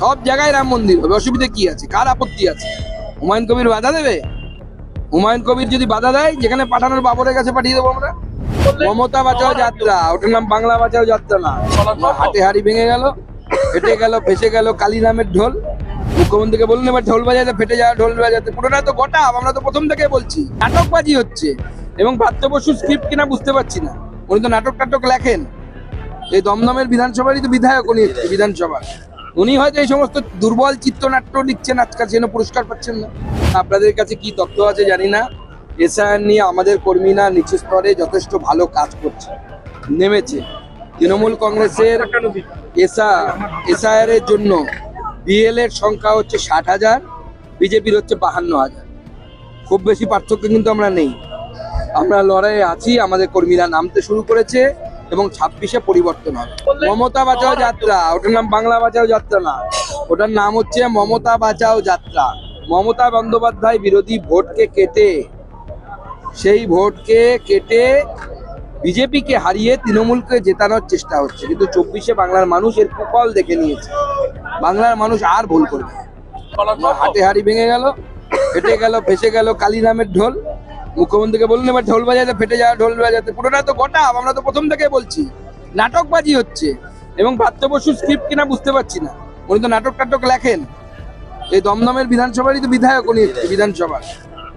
সব জায়গায় রাম মন্দির। হবে অসুবিধা কি আছে? কার আপত্তি আছে? হুমায়ুন কবির বাধা দেবে? হুমায়ুন কবির যদি বাধা দেয়, যেখানে পাঠানোর বাবরের কাছে পাঠিয়ে দেবো আমরা। মমতা বাঁচাও যাত্রা। ওটার নাম বাংলা বাঁচাও যাত্রা না। হাটে হাড়ি ভেঙে গেল, ফেটে গেল, ফেসে গেল কালী নামের ঢোল। মুখ্যমন্ত্রীকে বলুন এবার ঢোল বাজাতে, ফেটে যাওয়া ঢোল বাজাতে। পুরোটা তো গোটা, আমরা তো প্রথম থেকে বলছি। নাটকবাজি হচ্ছে। এবং প্রাপ্ত স্ক্রিপ্ট কিনা বুঝতে পারছি না। উনি তো নাটক টাটক লেখেন। এই দমদমের বিধানসভারই তো বিধায়ক উনি বিধানসভা। উনি হয়তো এই সমস্ত দুর্বল চিত্রনাট্য লিখছেন, আজকাল সেজন্য পুরস্কার পাচ্ছেন না। আপনাদের কাছে কি তথ্য আছে জানি না। এসআইআর নিয়ে আমাদের কর্মীরা নিচু স্তরে যথেষ্ট ভালো কাজ করছে, নেমেছে। তৃণমূল কংগ্রেসের এসআ এসআইআর এর জন্য বিএল এর সংখ্যা হচ্ছে ষাট হাজার, বিজেপির হচ্ছে বাহান্ন হাজার। খুব বেশি পার্থক্য কিন্তু আমরা নেই। আমরা লড়াইয়ে আছি, আমাদের কর্মীরা নামতে শুরু করেছে। এবং ছাব্বিশে পরিবর্তন হবে মমতা বাঁচাও যাত্রা। ওটার নাম বাংলা বাঁচাও যাত্রা না। ওটার নাম হচ্ছে মমতা বাঁচাও যাত্রা। মমতা বন্দ্যোপাধ্যায় বিরোধী ভোটকে কেটে সেই ভোটকে কেটে বিজেপিকে হারিয়ে তৃণমূলকে জেতানোর চেষ্টা হচ্ছে। কিন্তু চব্বিশে বাংলার মানুষ এর কুফল দেখে নিয়েছে। বাংলার মানুষ আর ভুল করবে। হাটে হাড়ি ভেঙে গেল ফেটে গেল ফেসে গেল কালী নামের ঢোল। মুখ্যমন্ত্রীকে বলুন, এবার ঢোল বাজাতে, ফেটে যাওয়া ঢোল বাজাতে। পুরোটা তো গোটা, আমরা তো প্রথম থেকে বলছি। নাটকবাজি হচ্ছে, এবং প্রাপ্ত বসু স্ক্রিপ্ট কিনা বুঝতে পারছি না। উনি তো নাটক টাটক লেখেন। এই দমদমের বিধানসভারই তো বিধায়ক উনি হচ্ছে বিধানসভা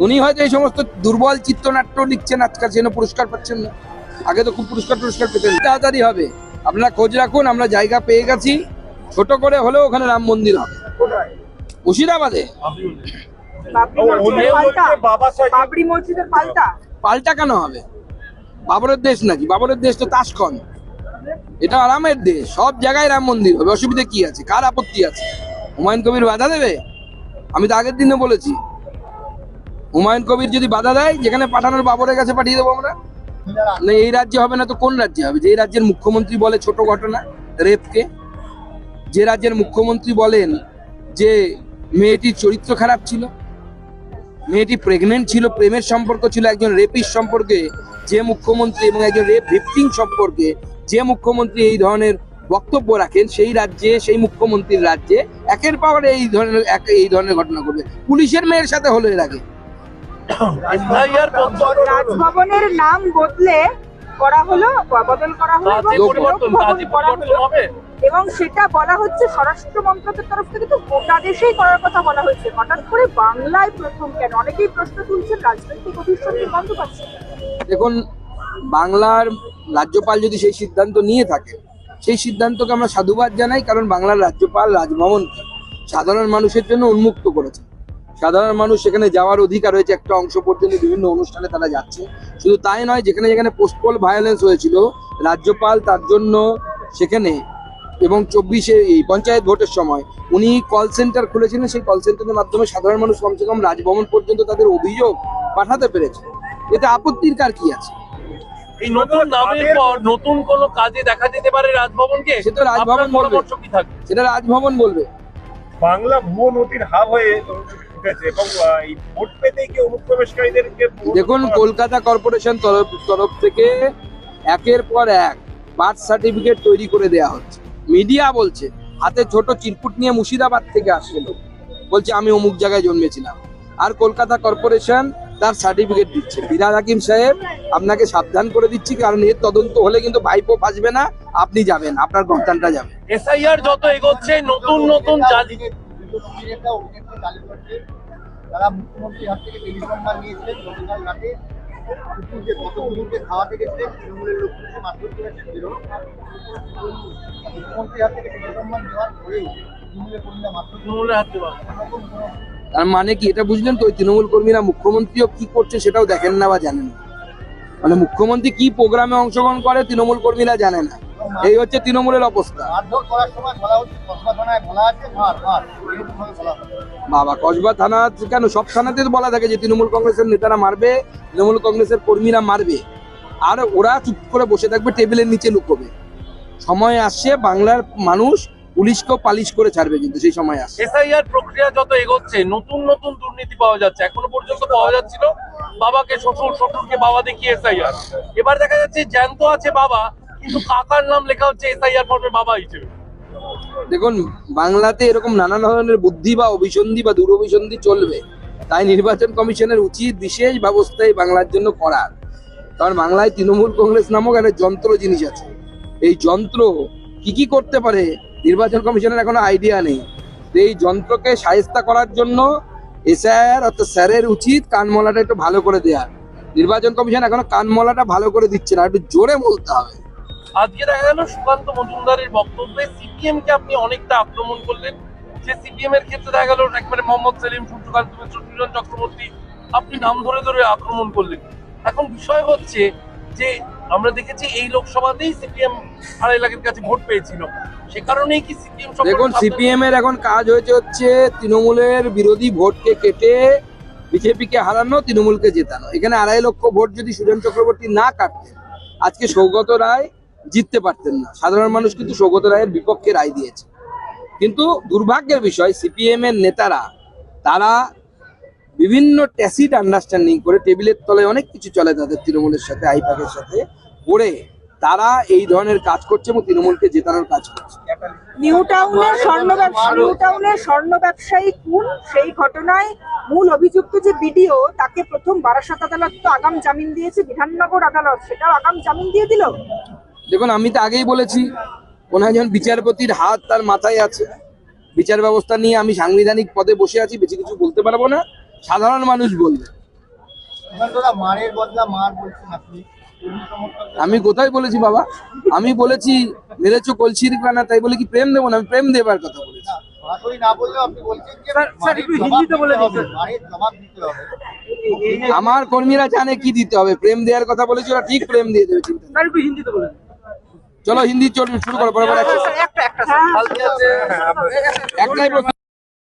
উনি হয়তো এই সমস্ত দুর্বল চিত্রনাট্য লিখছেন, আজকাল সেজন্য পুরস্কার পাচ্ছেন না। আগে তো খুব পুরস্কার টুরস্কার পেতেন। তাড়াতাড়ি হবে। আপনারা খোঁজ রাখুন, আমরা জায়গা পেয়ে গেছি। ছোট করে হলেও ওখানে রাম মন্দির হবে। মুর্শিদাবাদে? বাবরি মসজিদের পাল্টা। বাবরি মসজিদের পাল্টা। পাল্টা কেন হবে? বাবরের দেশ নাকি? বাবরের দেশ তো তাসকন এটা আরামের দেশ। সব জায়গায় রাম মন্দির হবে। অসুবিধা কি আছে? কার আপত্তি আছে? হুমায়ুন কবির বাধা দেবে? আমি তো আগের দিনে বলেছি। হুমায়ুন কবির যদি বাধা দেয় যেখানে পাঠানোর বাবরের কাছে পাঠিয়ে দেবো আমরা? না এই রাজ্যে হবে না তো কোন রাজ্যে হবে? যে রাজ্যের মুখ্যমন্ত্রী বলে ছোট ঘটনা রেপকে। যে রাজ্যের মুখ্যমন্ত্রী বলেন যে মেয়েটির চরিত্র খারাপ ছিল মেয়েটি প্রেগনেন্ট ছিল, প্রেমের সম্পর্ক ছিল একজন রেপিস সম্পর্কে, যে মুখ্যমন্ত্রী এবং একজন রেপ ভিপটিং সম্পর্কে। যে মুখ্যমন্ত্রী এই ধরনের বক্তব্য রাখেন, সেই রাজ্যে, সেই মুখ্যমন্ত্রীর রাজ্যে একের পাওয়ারে এই ধরনের এই ধরনের ঘটনা ঘটবে। পুলিশের মেয়ের সাথে হলো এর আগে। রাজভবনের নাম বদলে করা হলো বদল করা হলো এবং পরিবর্তন করা হলো। এবং সেটা বলা হচ্ছে স্বরাষ্ট্র মন্ত্রকের তরফ থেকে তো গোটা দেশেই করার কথা বলা হয়েছে। হঠাৎ করে বাংলায় প্রথম কেন? অনেকেই প্রশ্ন তুলছেন রাজনৈতিক অভিষেক বন্ধ পাচ্ছে দেখুন বাংলার রাজ্যপাল যদি সেই সিদ্ধান্ত নিয়ে থাকে সেই সিদ্ধান্তকে আমরা সাধুবাদ জানাই কারণ বাংলার রাজ্যপাল রাজভবনকে সাধারণ মানুষের জন্য উন্মুক্ত করেছে সাধারণ মানুষ সেখানে যাওয়ার অধিকার রয়েছে একটা অংশ পর্যন্ত বিভিন্ন অনুষ্ঠানে তারা যাচ্ছে। শুধু তাই নয় যেখানে যেখানে পোস্টপল ভায়োলেন্স হয়েছিল রাজ্যপাল তার জন্য সেখানে এবং চব্বিশে এই পঞ্চায়েত ভোটের সময় উনি কল সেন্টার খুলেছিলেন। সেই কল সেন্টারের মাধ্যমে সাধারণ মানুষ কমসে কম রাজভবন পর্যন্ত তাদের অভিযোগ পাঠাতে পেরেছে। এতে আপত্তির কার কি আছে? এই নতুন নামের পর নতুন কোন কাজে দেখা যেতে পারে রাজভবনকে? সে তো রাজভবন বলবে। সেটা রাজভবন বলবে। বাংলা ভুয়ো নথির হাব হয়ে দেখুন কলকাতা কর্পোরেশন তরফ তরফ থেকে একের পর এক বার্থ সার্টিফিকেট তৈরি করে দেয়া হচ্ছে। মিডিয়া বলছে হাতে ছোট চিরকুট নিয়ে মুর্শিদাবাদ থেকে আসছিল। বলছে আমি অমুক জায়গায় জন্মেছিলাম। আর কলকাতা কর্পোরেশন তার সার্টিফিকেট দিচ্ছে। বিরাজ হাকিম সাহেব আপনাকে সাবধান করে দিচ্ছি কারণ এর তদন্ত হলে কিন্তু ভাইপো বাঁচবে না আপনি যাবেন আপনার গন্তানটা যাবে। এসআইআর যত এগোচ্ছে নতুন নতুন অভিনেত্রী চালু করছে তারা মুখ্যমন্ত্রীর হাত থেকে নিয়েছিলেন গতকাল রাতে কুকুর যে কত কুকুরকে খাওয়াতে গেছিলেন তৃণমূলের লোক কিছু মারধর করেছেন বেরো মুখ্যমন্ত্রীর হাত থেকে টেলিফোন নেওয়ার পরেও তৃণমূলের কর্মীরা মারধর তৃণমূলের হাত দেওয়া। তার মানে কি এটা বুঝলেন তো ওই তৃণমূল কর্মীরা মুখ্যমন্ত্রীও কি করছে সেটাও দেখেন না বা জানেন না। মানে মুখ্যমন্ত্রী কি প্রোগ্রামে অংশগ্রহণ করে তৃণমূল কর্মীরা জানে না। এই হচ্ছে তৃণমূলের অবস্থা। বাবা কসবা থানা কেন? সব থানাতে তো বলা থাকে যে তৃণমূল কংগ্রেসের নেতারা মারবে তৃণমূল কংগ্রেসের কর্মীরা মারবে। আর ওরা চুপ করে বসে থাকবে টেবিলের নিচে লুকোবে। সময় আসছে বাংলার মানুষ পুলিশকেও পালিশ করে ছাড়বে কিন্তু সেই সময় আসছে। এসআইআর প্রক্রিয়া যত এগোচ্ছে নতুন নতুন দুর্নীতি পাওয়া যাচ্ছে। এখনও পর্যন্ত পাওয়া যাচ্ছিল বাবাকে শ্বশুর শ্বশুরকে বাবা দেখিয়ে এসআইআর? এবার দেখা যাচ্ছে জ্যান্ত আছে বাবা কিন্তু কাকার নাম লেখা হচ্ছে এসআইআর ফর্মে বাবা হিসেবে। দেখুন, বাংলাতে এরকম নানা ধরনের বুদ্ধি বা অভিসন্ধি বা দুরভিসন্ধি চলবে। তাই নির্বাচন কমিশনের উচিত বিশেষ ব্যবস্থায় বাংলার জন্য করার। কারণ বাংলায় তৃণমূল কংগ্রেস নামক একটা যন্ত্র জিনিস আছে। এই যন্ত্র কি কি করতে পারে, নির্বাচন কমিশনের এখনও আইডিয়া নেই। এই যন্ত্রকে সাহেস্তা করার জন্য এসআইআর অর্থাৎ স্যারের উচিত কানমলাটা একটু ভালো করে দেওয়া নির্বাচন কমিশন এখনও কানমলাটা ভালো করে দিচ্ছে না, একটু জোরে বলতে হবে। আজকে দেখা গেল সুকান্ত মজুমদারের বক্তব্যে সিপিএম কে আপনি অনেকটা আক্রমণ করলেন। যে সিপিএম এর ক্ষেত্রে দেখা গেল একবারে মোহাম্মদ সেলিম সূর্যকান্ত মিশ্র সুজন চক্রবর্তী আপনি নাম ধরে ধরে আক্রমণ করলেন। এখন বিষয় হচ্ছে যে আমরা দেখেছি এই লোকসভাতেই সিপিএম আড়াই লাখের কাছে ভোট পেয়েছিল। সে কারণেই কি সিপিএম দেখুন সিপিএম এর এখন কাজ হয়েছে হচ্ছে তৃণমূলের বিরোধী ভোটকে কেটে বিজেপিকে হারানো তৃণমূলকে জেতানো। এখানে আড়াই লক্ষ ভোট যদি সুজন চক্রবর্তী না কাটতেন আজকে সৌগত রায় জিততে পারতেন না। সাধারণ মানুষ কিন্তু সৌগত রায়ের বিপক্ষে রায় দিয়েছে। কিন্তু দুর্ভাগ্যের বিষয়, সিপিএম এর নেতারা, তারা বিভিন্ন ট্যাসিড আন্ডারস্ট্যান্ডিং করে টেবিলের তলায় অনেক কিছু চলে তাদের তৃণমূলের সাথে, আইপাকের সাথে করে তারা এই ধরনের কাজ করছে এবং তৃণমূলকে জেতানোর কাজ করছে। স্বর্ণ ব্যবসা, নিউ টাউনের স্বর্ণ ব্যবসায়ী সেই ঘটনায় মূল অভিযুক্ত যে বিডিও, তাকে প্রথম বারাসাত আদালত তো আগাম জামিন দিয়েছে, বিধাননগর আদালত, সেটাও আগাম জামিন দিয়ে দিল? দেখুন আমি তো আগেই বলেছি কোন একজন বিচারপতির হাত তার মাথায় আছে। বিচার ব্যবস্থা নিয়ে আমি সাংবিধানিক পদে বসে আছি বেশি কিছু বলতে পারব না। সাধারণ মানুষ বলবে। আমি কোথায় বলেছি বাবা? আমি বলেছি মেরেছো কলসির কানা তাই বলে কি প্রেম দেবো না? আমি প্রেম দেবার কথা বলেছি। আমার কর্মীরা জানে কি দিতে হবে। প্রেম দেওয়ার কথা বলেছি ওরা ঠিক প্রেম দিয়ে দেবে চিন্তা চলো হিন্দি চলবে শুরু করো বরাবর একটা কালকে আছে একটাই প্রশ্ন।